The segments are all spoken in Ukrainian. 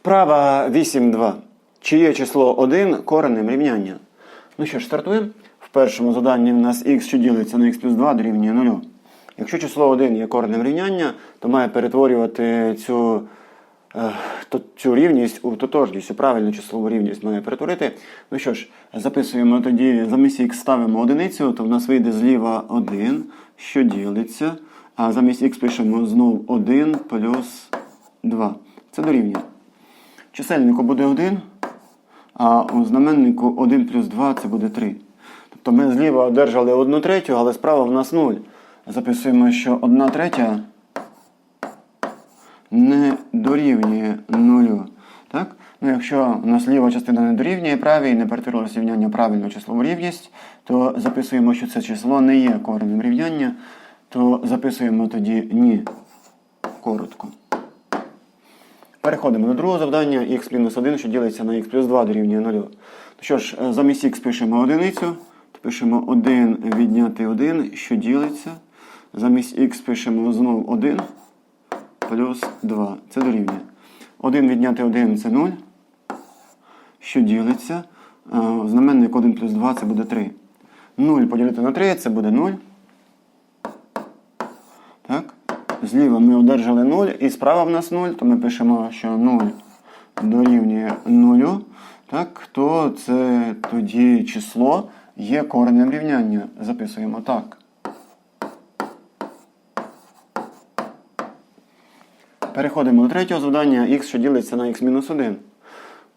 Вправа 8.2. Чи є число 1 коренем рівняння? Ну що ж, стартуємо. В першому заданні в нас х, що ділиться на х плюс 2 дорівнює 0. Якщо число 1 є коренем рівняння, то має перетворювати цю, е, цю рівність у тотожність, у правильну числову рівність має перетворити. Ну що ж, записуємо тоді, замість х ставимо одиницю, то в нас вийде зліва 1, що ділиться. А замість х пишемо знов 1 плюс 2. Це дорівнює. Чисельнику буде 1, а у знаменнику 1 плюс 2 це буде 3. Тобто ми зліва одержали 1 третю, але справа в нас 0. Записуємо, що 1 третя не дорівнює 0. Так? Ну, якщо у нас ліва частина не дорівнює правій, не перетворилося рівняння правильну числову рівність, то записуємо, що це число не є коренем рівняння, то записуємо тоді ні. Коротко. Переходимо до другого завдання х-1, що ділиться на х плюс 2 дорівнює 0. Ну що ж, е, замість х пишемо одиницю, то пишемо 1 відняти 1, що ділиться. Замість х пишемо знову 1 плюс 2. Це дорівнює. 1 відняти 1 це 0, що ділиться. Е, Знаменник 1 плюс 2 це буде 3. 0 поділити на 3 це буде 0. Так? Зліва ми одержали 0 і справа в нас 0, то ми пишемо, що 0 дорівнює 0. Так, то це тоді число є коренем рівняння. Записуємо так. Переходимо до третього завдання х, що ділиться на х-1.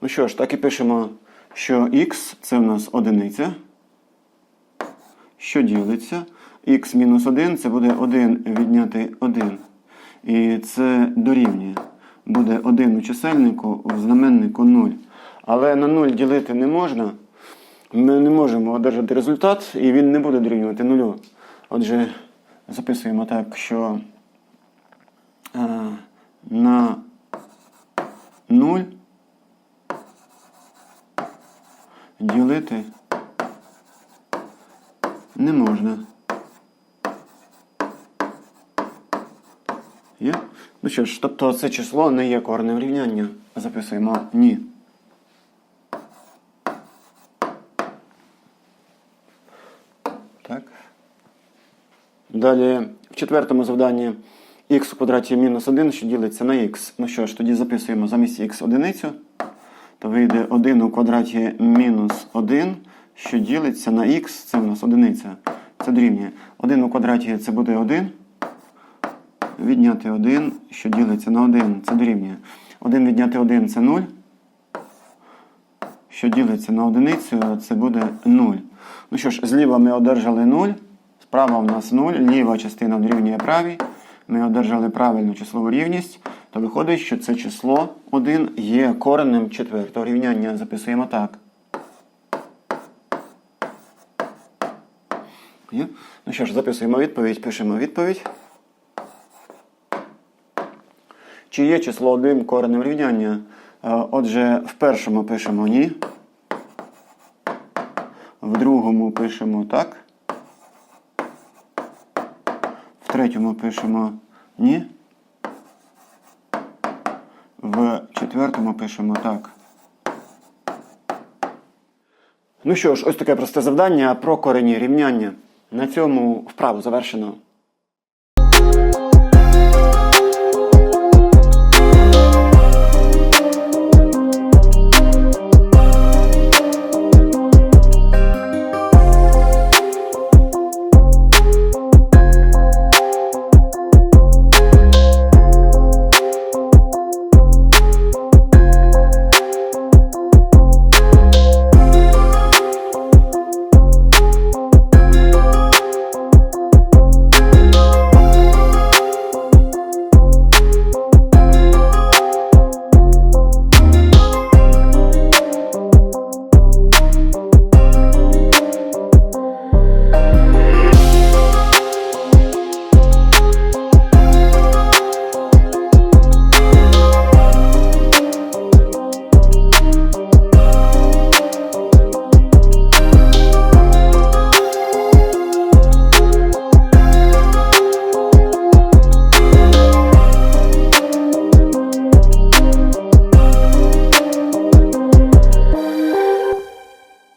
Ну що ж, так і пишемо, що х це в нас одиниця що ділиться. Х мінус 1 це буде 1 відняти 1. І це дорівнює. Буде 1 у чисельнику, у знаменнику 0. Але на 0 ділити не можна. Ми не можемо одержати результат, і він не буде дорівнювати 0. Отже, записуємо так, що е, на 0 ділити не можна. Є? Ну що ж, тобто це число не є коренем рівняння. Записуємо ні. Так. Далі в четвертому завданні х у квадраті мінус 1, що ділиться на х. Ну що ж, тоді записуємо замість х одиницю, то вийде 1 у квадраті мінус 1, що ділиться на х, це в нас одиниця. Це дорівнює. 1 у квадраті це буде 1. Відняти 1, що ділиться на 1, це дорівнює. 1 відняти 1 це 0. Що ділиться на одиницю, це буде 0. Ну що ж, зліва ми одержали 0, справа в нас 0, ліва частина дорівнює правій. Ми одержали правильну числову рівність, то виходить, що це число 1 є коренем четвертого рівняння. Записуємо так. Ну що ж, записуємо відповідь, пишемо відповідь. Чи є число 1 коренем рівняння? Е, Отже, в першому пишемо ні. В другому пишемо так. В третьому пишемо ні. В четвертому пишемо так. Ну що ж, ось таке просте завдання про корені рівняння. На цьому вправу завершено.